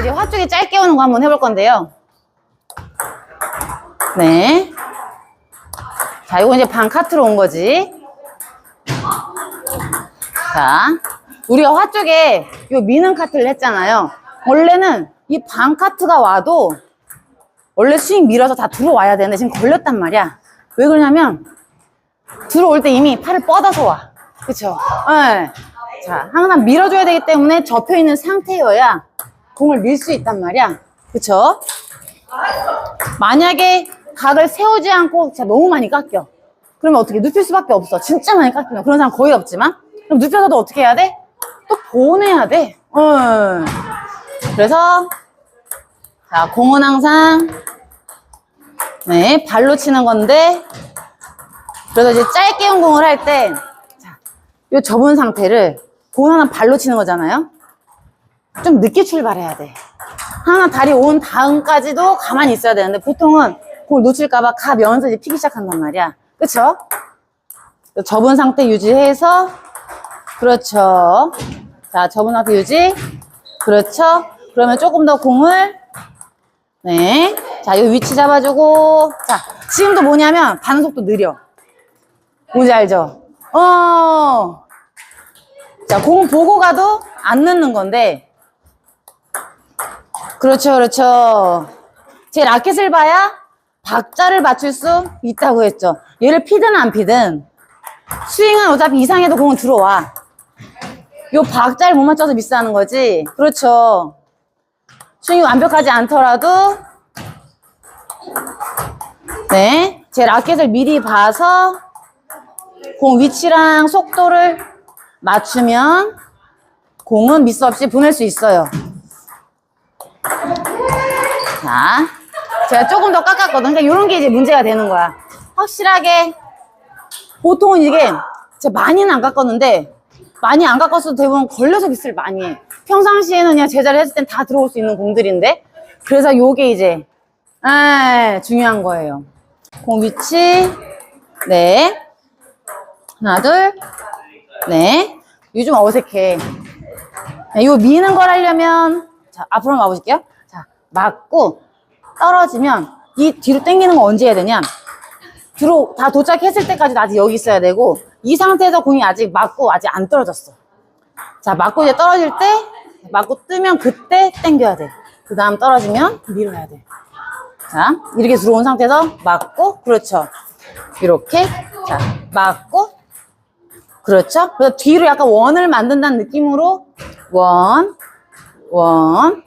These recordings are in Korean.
이제 화쪽이 짧게 오는 거 한번 해볼 건데요. 네. 자, 이거 이제 반 카트로 온 거지. 자, 우리가 화쪽에 요 미는 카트를 했잖아요. 원래는 이 반 카트가 와도 원래 스윙 밀어서 다 들어와야 되는데 지금 걸렸단 말이야. 왜 그러냐면 들어올 때 이미 팔을 뻗어서 와. 그쵸? 네. 자, 항상 밀어줘야 되기 때문에 접혀 있는 상태여야 공을 밀 수 있단 말이야. 그쵸? 만약에 각을 세우지 않고 진짜 너무 많이 깎여. 그러면 어떻게 눕힐 수밖에 없어. 진짜 많이 깎이면 그런 사람 거의 없지만 그럼 눕혀서도 어떻게 해야 돼? 또 보내야 돼. 어. 그래서 자 공은 항상 네 발로 치는 건데 그래서 이제 짧게 온 공을 할 때 자, 요 접은 상태를 공 하나 발로 치는 거잖아요. 좀 늦게 출발해야 돼. 하나 다리 온 다음까지도 가만히 있어야 되는데 보통은 공을 놓칠까봐 가면서 이제 피기 시작한단 말이야. 그쵸? 접은 상태 유지해서 그렇죠. 자, 접은 상태 유지. 그렇죠. 그러면 조금 더 공을 네. 자, 이 위치 잡아주고 자, 지금도 뭐냐면 반응속도 느려. 뭔지 알죠? 어. 자, 공 보고 가도 안 넣는 건데 그렇죠, 그렇죠. 제 라켓을 봐야 박자를 맞출 수 있다고 했죠. 얘를 피든 안 피든 스윙은 어차피 이상해도 공은 들어와. 요 박자를 못 맞춰서 미스하는 거지. 그렇죠. 스윙이 완벽하지 않더라도 네, 제 라켓을 미리 봐서 공 위치랑 속도를 맞추면 공은 미스 없이 보낼 수 있어요. 자, 제가 조금 더 깎았거든. 그러니까 이런 게 이제 문제가 되는 거야. 확실하게 보통은 이게 제가 많이는 안 깎았는데 많이 안 깎았어도 대부분 걸려서 미스를 많이 해. 평상시에는 그냥 제자리 했을 땐 다 들어올 수 있는 공들인데 그래서 요게 이제 아, 중요한 거예요. 공 위치 네 하나 둘네 요즘 어색해 네, 이거 미는 걸 하려면 자 앞으로 가보실게요. 자 맞고 떨어지면 이 뒤로 당기는 거 언제 해야 되냐? 들어 다 도착했을 때까지도 아직 여기 있어야 되고 이 상태에서 공이 아직 맞고 아직 안 떨어졌어. 자 맞고 이제 떨어질 때 맞고 뜨면 그때 당겨야 돼. 그 다음 떨어지면 밀어야 돼. 자 이렇게 들어온 상태에서 맞고 그렇죠. 이렇게 자 맞고 그렇죠. 그래서 뒤로 약간 원을 만든다는 느낌으로 원, 원,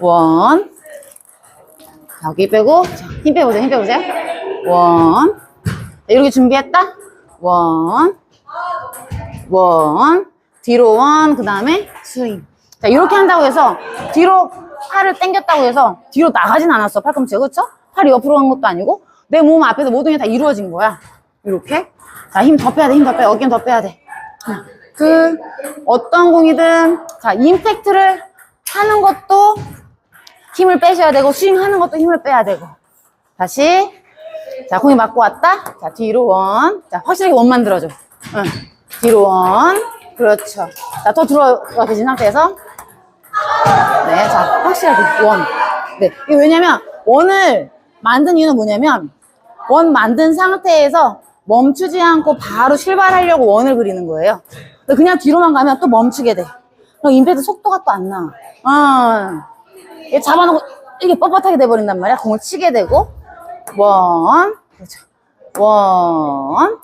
원. 여기 빼고 자, 힘 빼보세요. 힘 빼보세요. 원. 자, 이렇게 준비했다. 원, 원. 뒤로 원. 그 다음에 스윙. 자 이렇게 한다고 해서 뒤로 팔을 당겼다고 해서 뒤로 나가진 않았어. 팔꿈치가 그렇죠? 팔이 옆으로 간 것도 아니고 내 몸 앞에서 모든 게 다 이루어진 거야. 이렇게. 자, 힘 더 빼야 돼, 힘 더 빼. 어깨는 더 빼야 돼. 그, 어떤 공이든, 자, 임팩트를 하는 것도 힘을 빼셔야 되고, 스윙하는 것도 힘을 빼야 되고. 다시. 자, 공이 맞고 왔다. 자, 뒤로 원. 자, 확실하게 원 만들어줘. 응. 뒤로 원. 그렇죠. 자, 더 들어가 계신 상태에서. 네, 자, 확실하게 원. 네. 이게 왜냐면, 원을 만든 이유는 뭐냐면, 원 만든 상태에서 멈추지 않고 바로 출발하려고 원을 그리는 거예요. 그냥 뒤로만 가면 또 멈추게 돼. 그럼 임팩트 속도가 또 안 나. 어. 얘 잡아놓고 이게 뻣뻣하게 돼버린단 말이야. 공을 치게 되고. 원. 그렇죠. 원.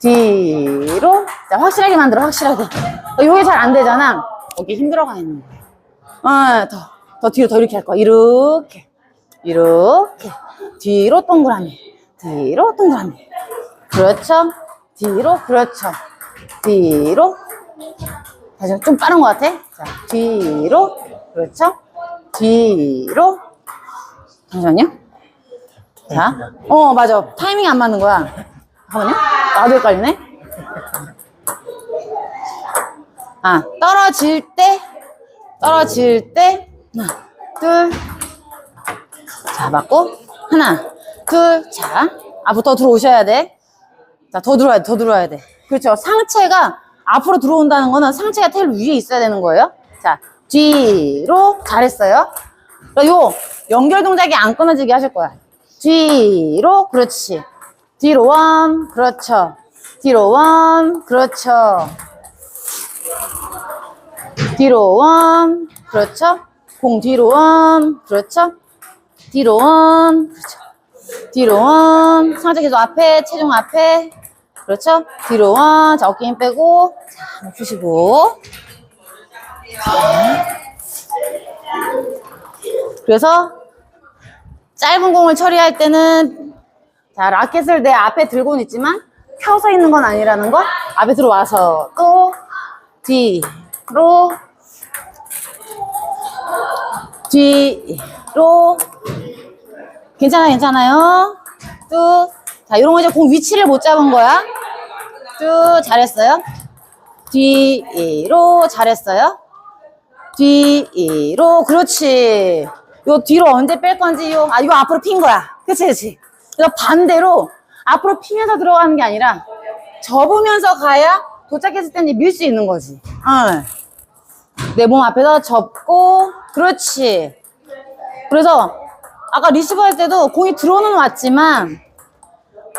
뒤로. 자, 확실하게 만들어, 확실하게. 어, 이게 잘 안 되잖아. 여기 힘들어가 있는 거야. 어, 더, 더 뒤로 더 이렇게 할 거야. 이렇게. 이렇게. 뒤로 동그라미. 뒤로 동그라미. 그렇죠. 뒤로, 그렇죠. 뒤로. 다시 좀 빠른 것 같아. 자, 뒤로. 그렇죠. 뒤로. 잠시만요. 자. 어, 맞아. 타이밍이 안 맞는 거야. 잠깐만요. 나도 헷갈리네. 아, 떨어질 때, 떨어질 때, 하나, 둘, 자, 맞고, 하나, 둘, 자, 앞으로 더 들어오셔야 돼. 자, 더 들어와야 돼, 더 들어와야 돼. 그렇죠. 상체가 앞으로 들어온다는 거는 상체가 테일 위에 있어야 되는 거예요. 자, 뒤로 잘했어요. 요 연결 동작이 안 끊어지게 하실 거야. 뒤로 그렇지. 뒤로 원 그렇죠. 뒤로 원 그렇죠. 뒤로 원 그렇죠. 공 뒤로 원 그렇죠. 뒤로 원 그렇죠. 뒤로 원 상체 계속 앞에 체중 앞에. 그렇죠. 뒤로 원 자, 어깨 힘 빼고 자, 푸시고. 그래서 짧은 공을 처리할 때는 자 라켓을 내 앞에 들고는 있지만 펴서 있는 건 아니라는 거? 앞에 들어와서 또 뒤로 뒤로 괜찮아 괜찮아요? 뚝자 이런 거 이제 공 위치를 못 잡은 거야. 쭉 잘했어요. 뒤로 잘했어요. 뒤로 그렇지. 요 뒤로 언제 뺄 건지 요, 아, 요 앞으로 핀 거야. 그치 그치. 그래서 반대로 앞으로 피면서 들어가는 게 아니라 접으면서 가야 도착했을 때는 밀수 있는 거지. 내몸 앞에서 접고 그렇지. 그래서 아까 리시브 할 때도 공이 들어오는 왔지만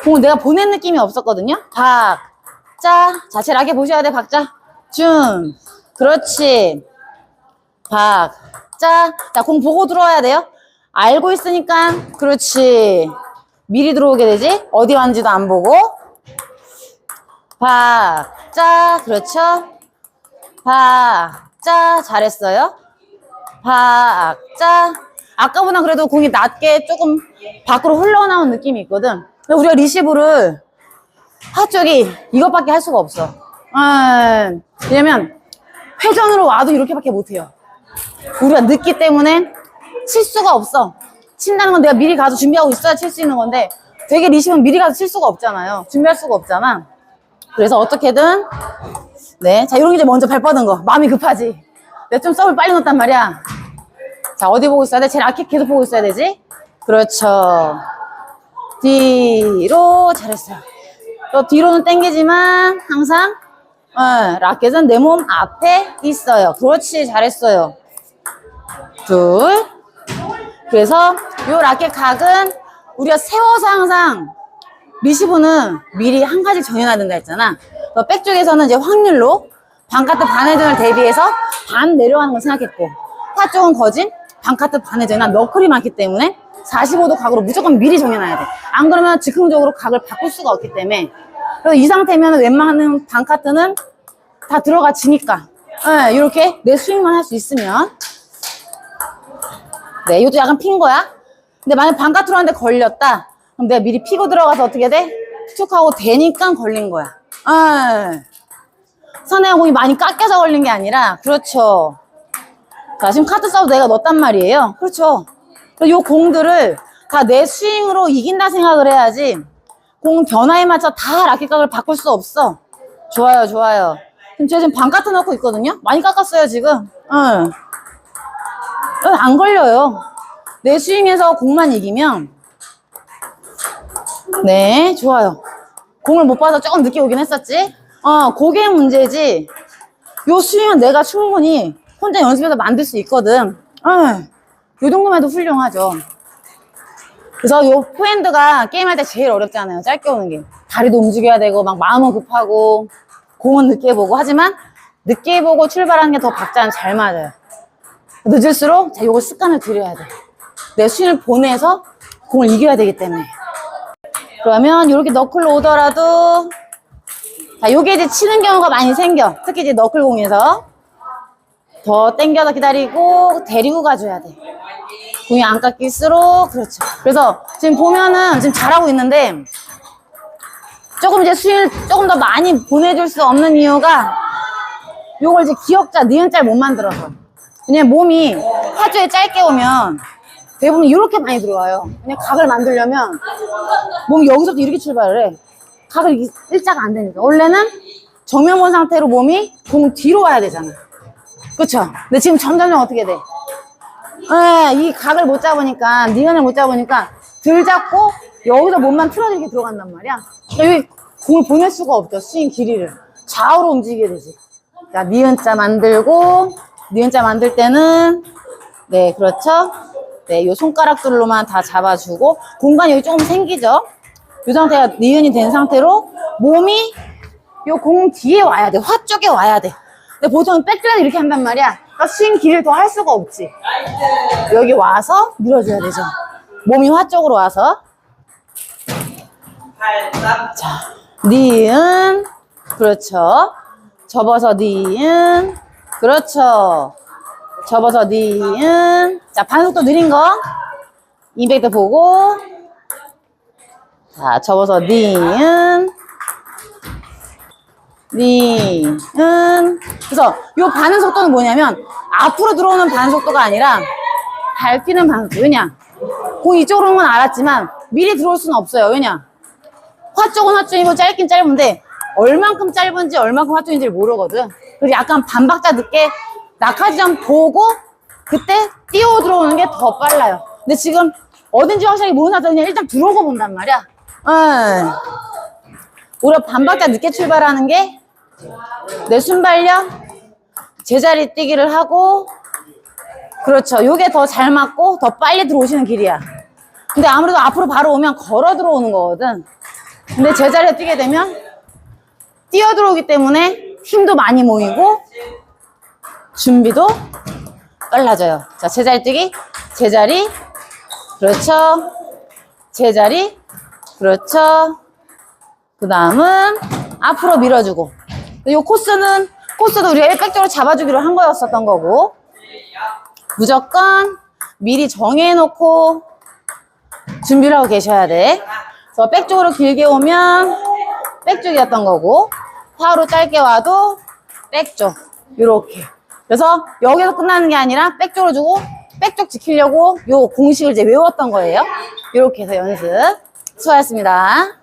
공을 내가 보낸 느낌이 없었거든요. 박자 자체 라게 보셔야 돼 박자. 준 그렇지. 박자 자공 보고 들어와야 돼요. 알고 있으니까 그렇지. 미리 들어오게 되지? 어디 왔는지도 안 보고. 박자 그렇죠? 박자 잘했어요. 박자 아까보다 그래도 공이 낮게 조금 밖으로 흘러나온 느낌이 있거든 근데 우리가 리시브를 한쪽이 이것밖에 할 수가 없어 음, 왜냐면 회전으로 와도 이렇게밖에 못해요 우리가 늦기 때문에 칠 수가 없어. 친다는 건 내가 미리 가서 준비하고 있어야 칠 수 있는 건데 되게 리시면 미리 가서 칠 수가 없잖아요. 준비할 수가 없잖아. 그래서 어떻게든 네, 자 이런 게 이제 먼저 발 뻗은 거. 마음이 급하지. 내가 좀 서브를 빨리 넣었단 말이야. 자 어디 보고 있어야 돼? 제일 앞에 계속 보고 있어야 되지. 그렇죠. 뒤로 잘했어요. 또 뒤로는 당기지만 항상 어, 라켓은 내 몸 앞에 있어요. 그렇지 잘했어요. 둘. 그래서 요 라켓 각은 우리가 세워서 항상 리시브는 미리 한 가지 정해놔야 된다 했잖아. 그 백쪽에서는 이제 확률로 반카트 반회전을 대비해서 반 내려가는 걸 생각했고 파 쪽은 거진 반카트 반회전이나 너클이 많기 때문에 45도 각으로 무조건 미리 정해놔야 돼. 안 그러면 즉흥적으로 각을 바꿀 수가 없기 때문에 그래서 이 상태면 웬만한 반카트는 다 들어가 지니까 네, 이렇게 내 스윙만 할 수 있으면 네, 이것도 약간 핀 거야. 근데 만약 반카트로 하는데 걸렸다. 그럼 내가 미리 피고 들어가서 어떻게 돼? 툭 하고 되니까 걸린 거야. 아, 선혜야 공이 많이 깎여서 걸린 게 아니라, 그렇죠. 자, 지금 카트 서브 내가 넣었단 말이에요. 그렇죠. 이 공들을 다 내 스윙으로 이긴다 생각을 해야지, 공 변화에 맞춰 다 라켓각을 바꿀 수 없어. 좋아요, 좋아요. 지금 제가 지금 반카트 넣고 있거든요? 많이 깎았어요, 지금. 응. 어, 안 걸려요. 내 스윙에서 공만 이기면 네 좋아요. 공을 못 받아 조금 늦게 오긴 했었지. 어 그게 문제지. 요 스윙은 내가 충분히 혼자 연습해서 만들 수 있거든. 어, 요 정도만 해도 훌륭하죠. 그래서 요 포핸드가 게임할 때 제일 어렵잖아요. 짧게 오는 게. 다리도 움직여야 되고 막 마음은 급하고 공은 늦게 보고 하지만 늦게 보고 출발하는 게 더 박자는 잘 맞아요. 늦을수록 자, 요거 습관을 들여야 돼. 내 스윙을 보내서 공을 이겨야 되기 때문에. 그러면 이렇게 너클로 오더라도 자, 요게 이제 치는 경우가 많이 생겨. 특히 이제 너클 공에서 더 당겨서 기다리고 데리고 가줘야 돼. 공이 안 깎일수록 그렇죠. 그래서 지금 보면은 지금 잘하고 있는데 조금 이제 스윙을 조금 더 많이 보내줄 수 없는 이유가 요걸 이제 기억자, 니은자를 못 만들어서. 왜냐면 몸이 하주에 짧게 오면 대부분 이렇게 많이 들어와요. 그냥 각을 만들려면 몸이 여기서부터 이렇게 출발을 해. 각을 이- 일자가 안 되니까. 원래는 정면 본 상태로 몸이 공 뒤로 와야 되잖아. 그쵸? 근데 지금 점점점 어떻게 돼? 예, 이 각을 못 잡으니까, 니은을 못 잡으니까 들 잡고 여기서 몸만 틀어지게 들어간단 말이야. 여기 공을 보낼 수가 없죠. 스윙 길이를. 좌우로 움직이게 되지. 자, 니은 자 만들고, 니은 자 만들 때는, 네, 그렇죠. 네, 요 손가락들로만 다 잡아주고, 공간이 여기 조금 생기죠. 이 상태가 니은이 된 상태로, 몸이 요 공 뒤에 와야 돼. 화 쪽에 와야 돼. 근데 보통 백드라도 이렇게 한단 말이야. 그러니까 스윙 길을 더 할 수가 없지. 여기 와서 밀어줘야 되죠. 몸이 화 쪽으로 와서. 자, 니은. 그렇죠. 접어서 니은. 그렇죠. 접어서 니은. 자, 반속도 느린 거. 임팩트 보고. 자, 접어서 니은. 니은. 그래서 요 반응 속도는 뭐냐면 앞으로 들어오는 반응 속도가 아니라 밟히는 반응 속도. 왜냐? 공 이쪽으로 오는 건 알았지만 미리 들어올 수는 없어요. 왜냐? 화 쪽은 화 쪽이고 짧긴 짧은데 얼만큼 짧은지 얼만큼 화 쪽인지 모르거든. 그래서 약간 반박자 늦게 낙하지점 보고 그때 뛰어 들어오는 게 더 빨라요. 근데 지금 어딘지 확실하게 모르는 상태에서 그냥 일단 들어오고 본단 말이야. 응. 오히려 반박자 늦게 출발하는 게 내 순발력 제자리 뛰기를 하고 그렇죠. 요게 더 잘 맞고 더 빨리 들어오시는 길이야. 근데 아무래도 앞으로 바로 오면 걸어 들어오는 거거든. 근데 제자리에 뛰게 되면 뛰어 들어오기 때문에 힘도 많이 모이고 준비도 빨라져요. 자, 제자리 뛰기. 제자리. 그렇죠. 제자리. 그렇죠. 그 다음은 앞으로 밀어주고. 이 코스는, 코스도 우리가 일백적으로 잡아주기로 한 거였었던 거고. 무조건 미리 정해놓고 준비를 하고 계셔야 돼. 그래서 백쪽으로 길게 오면 백쪽이었던 거고, 화로 짧게 와도 백쪽. 요렇게. 그래서 여기서 끝나는 게 아니라 백쪽으로 주고, 백쪽 지키려고 요 공식을 이제 외웠던 거예요. 요렇게 해서 연습. 수고하셨습니다.